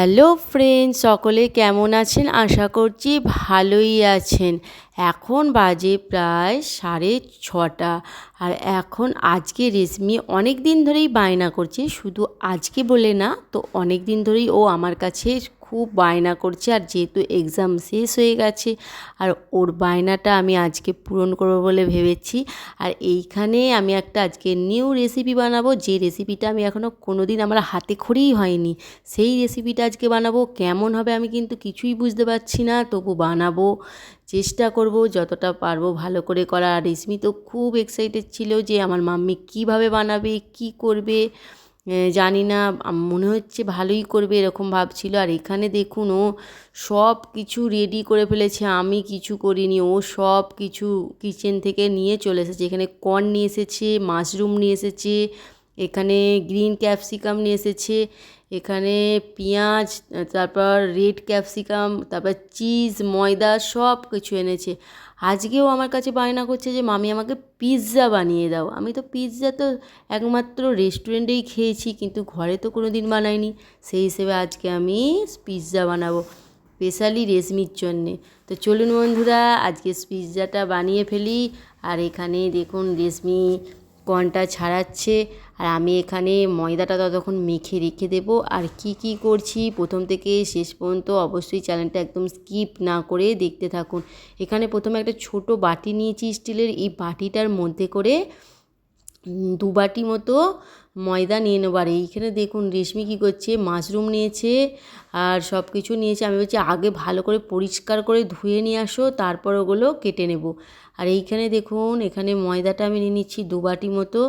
Hello friend সকলে কেমন আছেন? আশা করছি ভালোই আছেন। এখন বাজে প্রায় সাড়ে ছটা। আর এখন আজকে রেশমি অনেক দিন ধরেই বায়না করছে। শুধু আজকে বলে না, তো অনেক দিন ধরেই ও আমার কাছে খুব বায়না করছে আর যেহেতু এক্সাম শেষ হয়ে গেছে আর ওর বায়নাটা আমি আজকে পূরণ করব বলে ভেবেছি। আর এইখানে আমি একটা আজকে নিউ রেসিপি বানাবো, যে রেসিপিটা আমি এখনও কোনো দিন আমার হাতে খড়েই হয়নি, সেই রেসিপিটা আজকে বানাবো। কেমন হবে আমি কিন্তু কিছুই বুঝতে পারছি না, তবু বানাবো, চেষ্টা করব যতটা পারব ভালো করে করা আর রেশমি তো খুব এক্সাইটেড ছিল যে আমার মাম্মি কীভাবে বানাবে, কি করবে। জানি না মনে হচ্ছে ভালোই করবে এরকম ভাবছিল। আর এখানে দেখুন, ও সব কিছু রেডি করে ফেলেছে, আমি কিছু করিনি, ও সব কিছু কিচেন থেকে নিয়ে চলে এসেছে। এখানে কর্ন নিয়ে এসেছে মাশরুম নিয়ে এসেছে, এখানে গ্রিন ক্যাপসিকাম নিয়ে এসেছে, এখানে পেঁয়াজ, তারপর রেড ক্যাপসিকাম তারপর চিজ ময়দা সব কিছু এনেছে। আজকেও আমার কাছে বায়না করছে যে, মামি, আমাকে পিৎজা বানিয়ে দাও। আমি তো পিৎজা তো একমাত্র রেস্টুরেন্টেই খেয়েছি, কিন্তু ঘরে তো কোনো দিন বানাইনি। সেই হিসেবে আজকে আমি পিৎজা বানাবো স্পেশালি রেশমির জন্যে। তো চলুন বন্ধুরা আজকে পিৎজাটা বানিয়ে ফেলি। আর এখানে দেখুন, রেশমি কর্নটা ছাড়াচ্ছে। আর আমি এখানে ময়দাটা ততক্ষণ মেখে রেখে দেব। আর কি কি করছি প্রথম থেকে শেষ পর্যন্ত অবশ্যই চ্যানেলটা একদম স্কিপ না করে দেখতে থাকুন। এখানে প্রথমে একটা ছোট বাটি নিয়েছি স্টিলের এই বাটিটার মধ্যে করে দু বাটি মতো ময়দা নিয়ে নেব। আর এইখানে দেখুন, রেশমি কী করছে? মাশরুম নিয়েছে আর সব কিছু নিয়েছে। আমি বলছি, আগে ভালো করে পরিষ্কার করে ধুয়ে নিয়ে আসো, তারপর ওগুলো কেটে নেব। আর এইখানে দেখুন, এখানে ময়দাটা আমি নিয়ে নিচ্ছি দুবাটি মতো।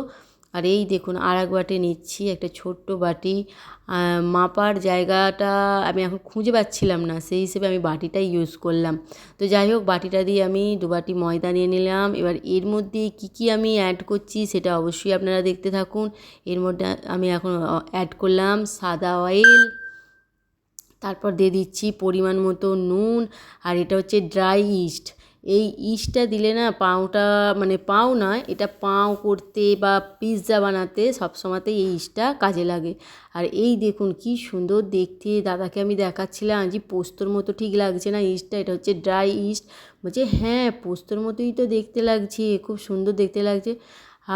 আর এই দেখুন আর এক বাটি নিচ্ছি, একটা ছোট্ট বাটি। মাপার জায়গাটা আমি এখন খুঁজে পাচ্ছিলাম না, সেই হিসেবে আমি বাটিটাই ইউজ করলাম। তো যাই হোক, বাটিটা দিয়ে আমি দু বাটি ময়দা নিয়ে নিলাম। এবার এর মধ্যে কি কি আমি অ্যাড করছি সেটা অবশ্যই আপনারা দেখতে থাকুন। এর মধ্যে আমি এখন অ্যাড করলাম সাদা অয়েল তারপর দিয়ে দিচ্ছি পরিমাণ মতো নুন, আর এটা হচ্ছে ড্রাই ইস্ট এই ইস্টটা দিলে না পাউটা মানে পাও নয় এটা পাও করতে বা পিৎজা বানাতে সব সময়তেই এই ইস্টটা কাজে লাগে। আর এই দেখুন কি সুন্দর দেখতে, দাদাকে আমি দেখাচ্ছিলাম যে পোস্তর মতো ঠিক লাগছে না ইস্টটা এটা হচ্ছে ড্রাই ইস্ট। বলছে হ্যাঁ পোস্তর মতোই তো দেখতে লাগছে, খুব সুন্দর দেখতে লাগছে।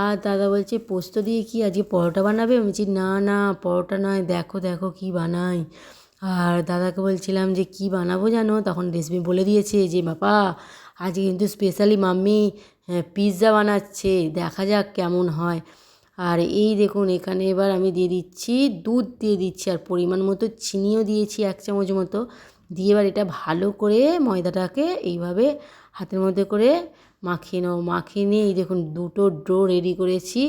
আর দাদা বলছে, পোস্ত দিয়ে কি আজকে পরোটা বানাবে? আমি বলছি, না না, পরোটা নয়, দেখো দেখো কি বানাই। আর দাদাকে বলছিলাম যে, কি বানাবো জানো? তখন রেসিপি বলে দিয়েছে যে, বাবা আজকে কিন্তু স্পেশালি মাম্মি পিৎজা বানাচ্ছে, দেখা যাক কেমন হয়। আর এই দেখুন, এখানে এবার আমি দিয়ে দিচ্ছি, দুধ দিয়ে দিচ্ছি, আর পরিমাণ মতো চিনিও দিয়েছি এক চামচ মতো। দিয়ে এবার এটা ভালো করে ময়দাটাকে এইভাবে হাতের মধ্যে করে মাখিয়ে নেব। মাখিয়ে নিয়ে এই দেখুন, দুটো ডো রেডি করেছি।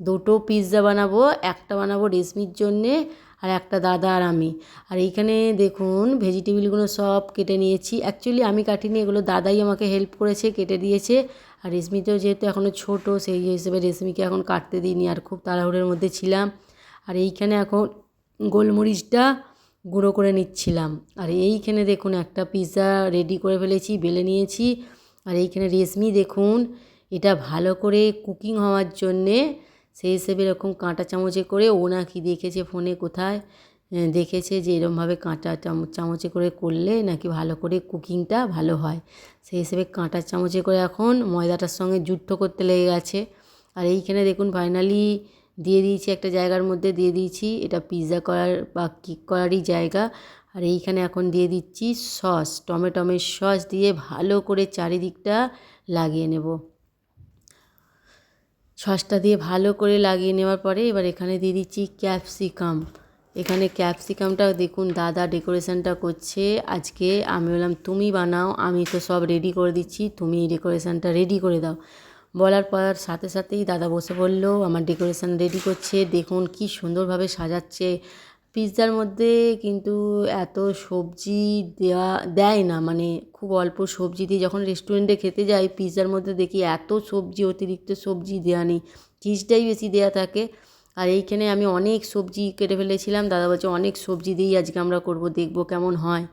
দুটো পিৎজা বানাবো, একটা বানাবো রেশমির জন্যে। আর একটা দাদা আর আমি। আর এইখানে দেখুন, ভেজিটেবিলগুলো সব কেটে নিয়েছি। অ্যাকচুয়ালি আমি কাটিনি, এগুলো দাদাই আমাকে হেল্প করেছে, কেটে দিয়েছে। আর রেশমি তো যেহেতু এখনও ছোটো, সেই হিসেবে রেশমিকে এখন কাটতে দিইনি আর খুব তাড়াহুড়ের মধ্যে ছিলাম। আর এইখানে এখন গোলমরিচটা গুঁড়ো করে নিচ্ছিলাম। আর এইখানে দেখুন, একটা পিৎজা রেডি করে ফেলেছি, বেলে নিয়েছি। আর এইখানে রেশমি দেখুন, এটা ভালো করে কুকিং হওয়ার জন্যে সেই হিসেবে এরকম কাঁটা চামচে করে ও নাকি দেখেছে ফোনে কোথায় দেখেছে যে এরমভাবে কাঁটা চামচ করে করলে নাকি ভালো করে কুকিংটা ভালো হয়। সেই হিসেবে কাঁটা চামচে করে এখন ময়দাটার সঙ্গে যুদ্ধ করতে লেগে গেছে। আর এইখানে দেখুন ফাইনালি দিয়ে দিয়েছি, একটা জায়গার মধ্যে দিয়ে দিয়েছি। এটা পিৎজা করার বা কেক করারই জায়গা। আর এইখানে এখন দিয়ে দিচ্ছি সস টমেটোমের সস দিয়ে ভালো করে চারিদিকটা লাগিয়ে নেব। সসটা দিয়ে ভালো করে লাগিয়ে নেওয়ার পরে এবার এখানে দিয়ে দিচ্ছি ক্যাপসিকাম। এখানে ক্যাপসিকামটা দেখুন, দাদা ডেকোরেশনটা করছে। আজকে আমি বললাম, তুমি বানাও, আমি তো সব রেডি করে দিচ্ছি, তুমি ডেকোরেশনটা রেডি করে দাও। বলার পর সাথে সাথেই দাদা বসে পড়ল, আমার ডেকোরেশন রেডি করছে, দেখুন কি সুন্দরভাবে সাজাচ্ছে। পিৎজার মধ্যে কিন্তু এত সবজি দেওয়া দেয় না। মানে খুব অল্প সবজি দিয়ে যখন রেস্টুরেন্টে খেতে যাই, পিৎজার মধ্যে দেখি এত সবজি, অতিরিক্ত সবজি দেওয়া নেই। চিজটাই বেশি দেওয়া থাকে। আর এইখানে আমি অনেক সবজি কেটে ফেলেছিলাম। দাদা বলছে, অনেক সবজি দিয়েই আজকে আমরা করব, দেখব কেমন হয়।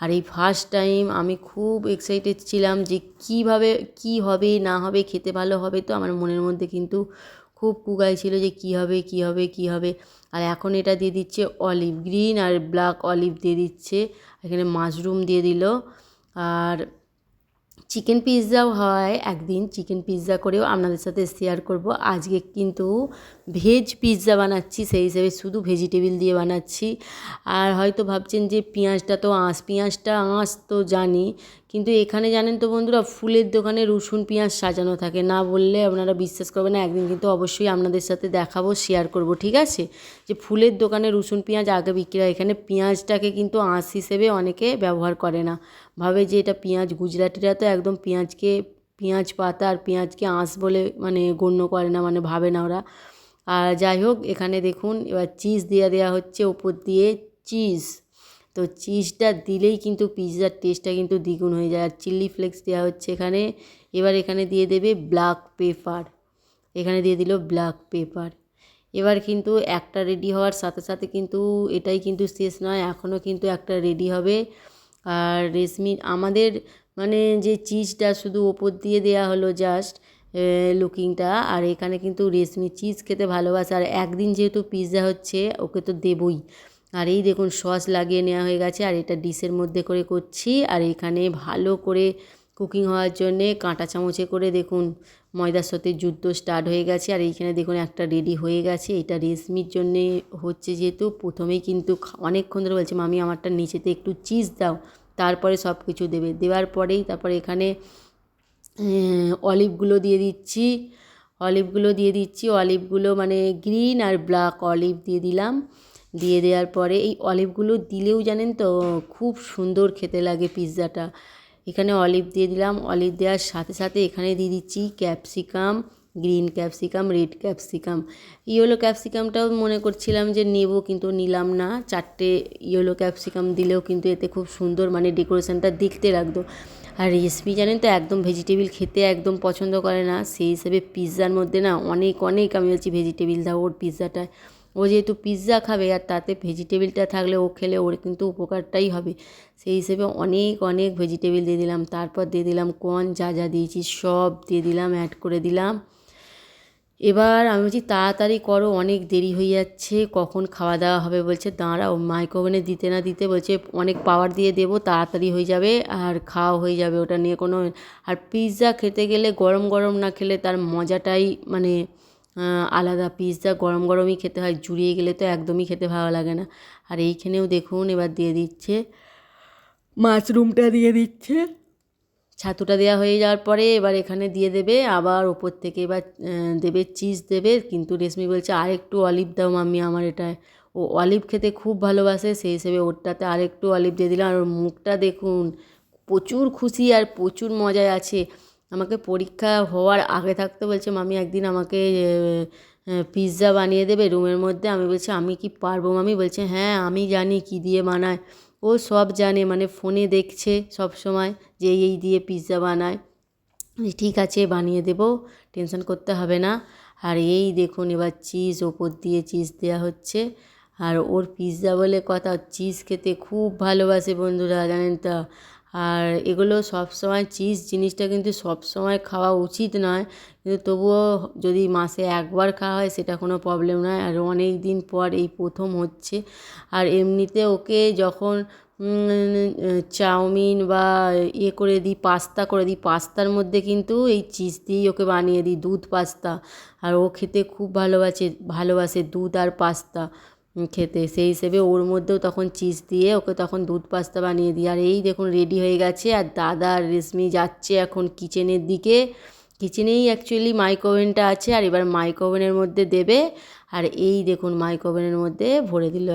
আর এই ফার্স্ট টাইম আমি খুব এক্সাইটেড ছিলাম যে কীভাবে, কী হবে, না হবে, খেতে ভালো হবে তো আমার মনের মধ্যে কিন্তু খুব কুগাই ছিল যে কী হবে কী হবে কী হবে। আর এখন এটা দিয়ে দিচ্ছে অলিভ গ্রিন আর ব্ল্যাক অলিভ দিয়ে দিচ্ছে। এখানে মাশরুম দিয়ে দিল। আর চিকেন পিৎজাও হয় একদিন। চিকেন পিৎজা করেও আপনাদের সাথে শেয়ার করব। আজকে কিন্তু ভেজ পিৎজা বানাচ্ছি, সেই হিসেবে শুধু ভেজিটেবিল দিয়ে বানাচ্ছি। আর হয়তো ভাবছেন যে পেঁয়াজটা তো আঁশ, পেঁয়াজটা আঁশ তো জানি, কিন্তু এখানে জানেন তো বন্ধুরা, ফুলের দোকানে রসুন, পেঁয়াজ সাজানো থাকে। না বললে আপনারা বিশ্বাস করবেন না, একদিন কিন্তু অবশ্যই আপনাদের সাথে দেখাবো শেয়ার করব, ঠিক আছে? যে ফুলের দোকানে রসুন, পেঁয়াজ আগে বিক্রি হয়, এখানে পেঁয়াজটাকে কিন্তু আঁশ হিসেবে অনেকে ব্যবহার করে না। ভাবে যে এটা পেঁয়াজ, গুজরাটিরা তো একদম পেঁয়াজকে, পেঁয়াজ পাতা আর পেঁয়াজকে আঁশ বলে মানে গণ্য করে না মানে ভাবে না ওরা। আর যাই হোক, এখানে দেখুন, এবার চিজ দেওয়া দেওয়া হচ্ছে ওপর দিয়ে চিজ তো চিজটা দিলেই কিন্তু পিৎজার টেস্টটা কিন্তু দ্বিগুণ হয়ে যায়। আর চিলি ফ্লেক্স দেওয়া হচ্ছে এখানে। এবার এখানে দিয়ে দেবে ব্ল্যাক পেপার এখানে দিয়ে দিল ব্ল্যাক পেপার এবার কিন্তু একটা রেডি হওয়ার সাথে সাথে কিন্তু এটাই কিন্তু শেষ নয় এখনও কিন্তু একটা রেডি হবে। আর রেশমি, আমাদের মানে যে চিজটা শুধু ওপর দিয়ে দেওয়া হলো জাস্ট লুকিংটা। আর এখানে কিন্তু রেশমি চিজ খেতে ভালোবাসে। আর একদিন যেহেতু পিৎজা হচ্ছে, ওকে তো দেবই। আর এই দেখুন, সস লাগিয়ে নেওয়া হয়ে গেছে। আর এটা ডিশের মধ্যে করে করছি। আর এখানে ভালো করে কুকিং হওয়ার জন্যে কাঁটা চামচে করে দেখুন, ময়দার সাথে যুদ্ধ স্টার্ট হয়ে গেছে। আর এইখানে দেখুন, একটা রেডি হয়ে গেছে। এটা রেশমির জন্যে হচ্ছে যেহেতু, প্রথমেই কিন্তু অনেকক্ষণ ধরে বলছে, মামি, আমারটা নিচেতে একটু চিজ দাও। তারপরে সব কিছু দেবে। দেওয়ার পরেই তারপরে এখানে অলিভগুলো দিয়ে দিচ্ছি। অলিভগুলো দিয়ে দিচ্ছি। অলিভগুলো মানে গ্রিন আর ব্ল্যাক অলিভ দিয়ে দিলাম। দিয়ে দেওয়ার পরে এই অলিভগুলো দিলেও জানেন তো খুব সুন্দর খেতে লাগে পিৎজাটা। এখানে অলিভ দিয়ে দিলাম। অলিভ দেওয়ার সাথে সাথে এখানে দিয়ে দিচ্ছি capsicum. Green capsicum, red capsicum. Yellow ক্যাপসিকামটাও মনে করছিলাম যে নেব, কিন্তু নিলাম না। চারটে ইয়েলো ক্যাপসিকাম দিলেও কিন্তু এতে খুব সুন্দর মানে ডেকোরেশনটা দেখতে লাগতো। আর রেসিপি জানেন তো, একদম ভেজিটেবিল খেতে একদম পছন্দ করে না। সেই হিসেবে পিৎজার মধ্যে না অনেক অনেক আমি বলছি ভেজিটেবিল দাও ওর পিৎজাটায় ও যেহেতু পিৎজা খাবে আর তাতে ভেজিটেবিলটা থাকলে ও খেলে ওর কিন্তু উপকারটাই হবে। সেই হিসেবে অনেক অনেক ভেজিটেবিল দিয়ে দিলাম। তারপর দিয়ে দিলাম কর্ন, যা যা দিয়েছি সব দিয়ে দিলাম, অ্যাড করে দিলাম। এবার আমি বলছি, তাড়াতাড়ি করো, অনেক দেরি হয়ে যাচ্ছে, কখন খাওয়া দাওয়া হবে? বলছে, দাঁড়াও মাইক্রোওভেনে দিতে না দিতে বলছে, অনেক পাওয়ার দিয়ে দেবো, তাড়াতাড়ি হয়ে যাবে আর খাওয়া হয়ে যাবে ওটা নিয়ে কোনো আর পিৎজা খেতে গেলে গরম গরম না খেলে তার মজাটাই মানে আলাদা। পিৎজা গরম গরমই খেতে হয়, জুড়িয়ে গেলে তো একদমই খেতে ভালো লাগে না। আর এইখানেও দেখুন, এবার দিয়ে দিচ্ছে মাশরুমটা দিয়ে দিচ্ছে। ছাতুটা দেওয়া হয়ে যাওয়ার পরে এবার এখানে দিয়ে দেবে, আবার ওপর থেকে এবার দেবে চিজ দেবে, কিন্তু রেশমি বলছে আর একটু অলিভ দাও মাম্মি, আমার এটায় ও অলিভ খেতে খুব ভালোবাসে, সেই হিসেবে ওরটাতে আর একটু অলিভ দিয়ে দিলাম, আর ওর মুখটা দেখুন, প্রচুর খুশি আর প্রচুর মজায় আছে। আমাকে পরীক্ষা হওয়ার আগে থাকতে বলছে মামি একদিন আমাকে পিৎজা বানিয়ে দেবে রুমের মধ্যে। আমি বলছি, আমি কি পারব মামি বলছে হ্যাঁ আমি জানি কী দিয়ে বানায়। ও সব জানে মানে ফোনে দেখছে সব সময় যে এই দিয়ে পিৎজা বানায়। ঠিক আছে, বানিয়ে দেবো, টেনশন করতে হবে না। আর এই দেখুন, এবার চিজ ওপর দিয়ে চিজ দেওয়া হচ্ছে। আর ওর পিৎজা বলে কথা চিজ খেতে খুব ভালোবাসে বন্ধুরা, জানেন তো। আর এগুলো সব সময় চিজ জিনিসটা কিন্তু সব সময় খাওয়া উচিত নয়। কিন্তু তবুও যদি মাসে একবার খাওয়া হয়, সেটা কোনো প্রবলেম নয়। আর অনেক দিন পর এই প্রথম হচ্ছে। আর এমনিতে ওকে যখন চাউমিন বা ইয়ে করে দিই, পাস্তা করে দিই, পাস্তার মধ্যে কিন্তু এই চিজ দিয়েই ওকে বানিয়ে দিই, দুধ পাস্তা। আর ও খেতে খুব ভালোবাসে ভালোবাসে দুধ আর পাস্তা। খেতে। সেই হিসেবে ওর মধ্যেও তখন চিজ দিয়ে ওকে তখন দুধ পাস্তা বানিয়ে দিই। আর এই দেখুন রেডি হয়ে গেছে। আর দাদা আর রেশমি যাচ্ছে এখন কিচেনের দিকে। কিচেনেই অ্যাকচুয়ালি মাইক্রোওভেনটা আছে আর এবার মাইক্রোওভেনের মধ্যে দেবে। আর এই দেখুন মাইক্রোওভেনের মধ্যে ভরে দিল।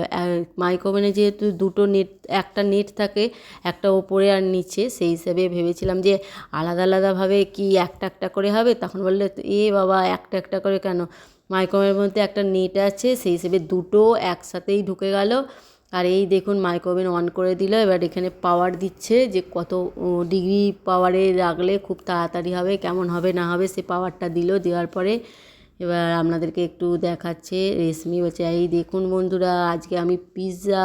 মাইক্রোওভেনে যেহেতু দুটো নেট একটা নেট থাকে, একটা ওপরে আর নিচে, সেই হিসেবে ভেবেছিলাম যে আলাদা আলাদাভাবে কি একটা একটা করে হবে। তখন বললে, এ বাবা, একটা একটা করে কেন? মাইক্রোওভেনের মধ্যে একটা নেট আছে, সেই হিসেবে দুটো একসাথেই ঢুকে গেল। আর এই দেখুন মাইক্রোওভেন অন করে দিল, এবার এখানে পাওয়ার দিচ্ছে যে কত ডিগ্রি পাওয়ারে রাখলে খুব তাড়াতাড়ি হবে, কেমন হবে না হবে সে পাওয়ারটা দিল, দেওয়ার পরে এবার আপনাদেরকে একটু দেখাচ্ছে রেশমি বলছে, এই দেখুন বন্ধুরা, আজকে আমি পিৎজা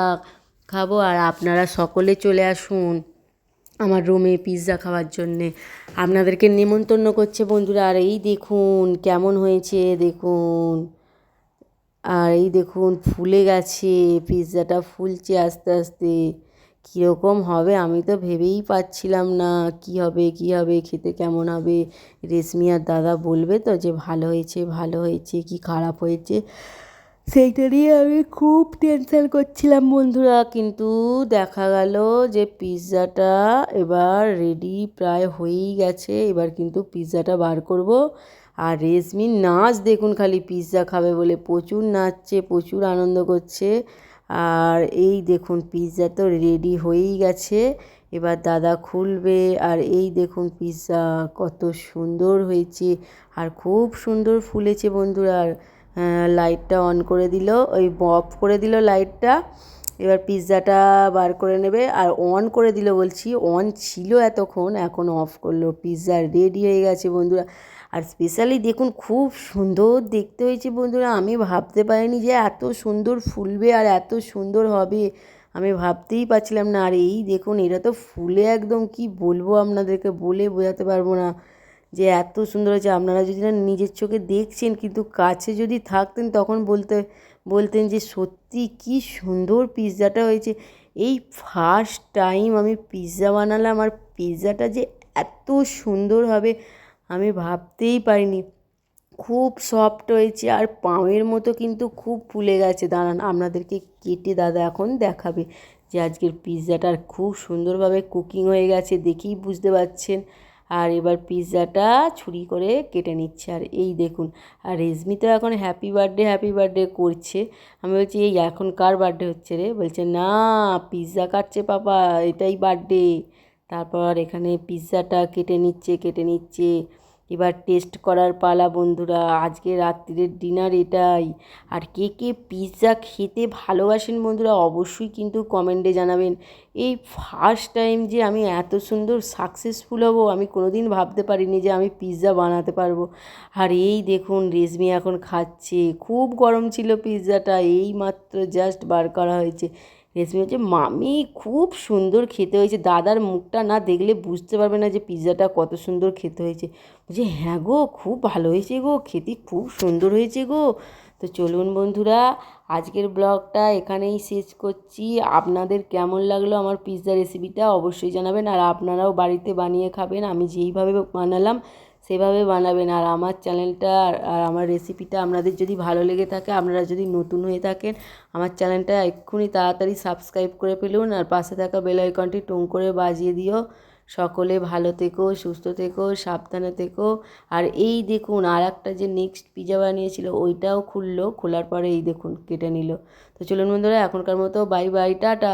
খাব আর আপনারা সকলে চলে আসুন আমার রুমে পিৎজা খাওয়ার জন্যে। আপনাদেরকে নেমন্তন্ন করছে বন্ধুরা, আর এই দেখুন কেমন হয়েছে, দেখুন। আর এই দেখুন, ফুলে গেছে, পিৎজাটা ফুলছে আস্তে আস্তে। কীরকম হবে আমি তো ভেবেই পাচ্ছিলাম না। কি হবে কি হবে, খেতে কেমন হবে? রেশমি আর দাদা বলবে তো যে, ভালো হয়েছে ভালো হয়েছে, কি খারাপ হয়েছে? সেইটা নিয়ে আমি খুব টেনশন করছিলাম বন্ধুরা। কিন্তু দেখা গেল যে, পিৎজাটা এবার রেডি প্রায় হয়েই গেছে। এবার কিন্তু পিৎজাটা বার করব। আর রেশমির নাচ দেখুন খালি পিৎজা খাবে বলে প্রচুর নাচছে, প্রচুর আনন্দ করছে। আর এই দেখুন পিৎজা তো রেডি হয়েই গেছে। এবার দাদা খুলবে, আর এই দেখুন পিৎজা কত সুন্দর হয়েছে। আর খুব সুন্দর ফুলেছে বন্ধুরা। আর লাইটটা অন করে দিল, ওই অফ করে দিল লাইটটা এবার পিৎজাটা বার করে নেবে, আর অন করে দিল বলছি অন ছিল এতক্ষণ, এখন অফ করল। পিৎজা রেডি হয়ে গেছে বন্ধুরা। আর স্পেশালি দেখুন খুব সুন্দর দেখতে হয়েছে বন্ধুরা, আমি ভাবতে পারিনি যে এত সুন্দর ফুলবে আর এত সুন্দর হবে, আমি ভাবতেই পারছিলাম না। আর এই দেখুন, এটা তো ফুলে একদম কি বলব আপনাদেরকে, বলে বোঝাতে পারব না যে এত সুন্দর হয়েছে। আপনারা যদি না নিজের চোখে দেখছেন, কিন্তু কাছে যদি থাকতেন, তখন বলতে, বলতেন যে সত্যি কি সুন্দর পিৎজাটা হয়েছে। এই ফার্স্ট টাইম আমি পিৎজা বানালাম আর পিৎজাটা যে এত সুন্দর হবে আমি ভাবতেই পারিনি। খুব সফট হয়েছে আর পাউয়ের মতো কিন্তু খুব ফুলে গেছে। দাঁড়ান, আপনাদেরকে কেটে দাদা এখন দেখাবে যে আজকের পিৎজাটার খুব সুন্দরভাবে কুকিং হয়ে গেছে দেখেই বুঝতে পারছেন। আর এবার পিৎজাটা ছুরি করে কেটে নিচ্ছে। আর এই দেখুন, আর রেজমি তো এখন হ্যাপি বার্থডে হ্যাপি বার্থডে করছে। আমি বলছি, এই এখন কার বার্থডে হচ্ছে রে? বলছে, না পিৎজা কাটছে পাপা, এটাই বার্থডে তারপর এখানে পিৎজাটা কেটে নিচ্ছে কেটে নিচ্ছে। এবার টেস্ট করার পালা বন্ধুরা, আজকে রাত্রিরের ডিনার এটাই। আর কে কে পিৎজা খেতে ভালোবাসেন বন্ধুরা, অবশ্যই কিন্তু কমেন্টে জানাবেন। এই ফার্স্ট টাইম যে আমি এত সুন্দর সাকসেসফুল হব, আমি কোনো দিন ভাবতে পারিনি যে আমি পিৎজা বানাতে পারব। আর এই দেখুন, রেশমি এখন খাচ্ছে। খুব গরম ছিল পিৎজাটা, এই মাত্র জাস্ট বার করা হয়েছে। রেসিপি হচ্ছে, মামি, খুব সুন্দর খেতে হয়েছে। দাদার মুখটা না দেখলে বুঝতে পারবে না যে পিৎজাটা কত সুন্দর খেতে হয়েছে। বলছে হ্যাঁ গো, খুব ভালো হয়েছে গো, খেতে খুব সুন্দর হয়েছে গো। তো চলুন বন্ধুরা, আজকের ব্লগটা এখানেই শেষ করছি। আপনাদের কেমন লাগল আমার পিৎজা রেসিপিটা অবশ্যই জানাবেন, আর আপনারাও বাড়িতে বানিয়ে খাবেন। আমি যেইভাবে বানালাম সেভাবে বানাবেন। আর আমার চ্যানেলটা আর আমার রেসিপিটা আপনাদের যদি ভালো লেগে থাকে, আপনারা যদি নতুন হয়ে থাকেন, আমার চ্যানেলটা এক্ষুনি তাড়াতাড়ি সাবস্ক্রাইব করে ফেলুন আর পাশে থাকা বেল আইকনটি টুং করে বাজিয়ে দিও। সকলে ভালো থেকো, সুস্থ থেকো, সাবধানে থেকো। আর এই দেখুন আর একটা যে নেক্সট পিজা বানিয়েছিল, ওইটাও খুললো। খোলার পরে এই দেখুন, কেটে নিল। তো চলুন বন্ধুরা, এখনকার মতো বাই বাই টাটা!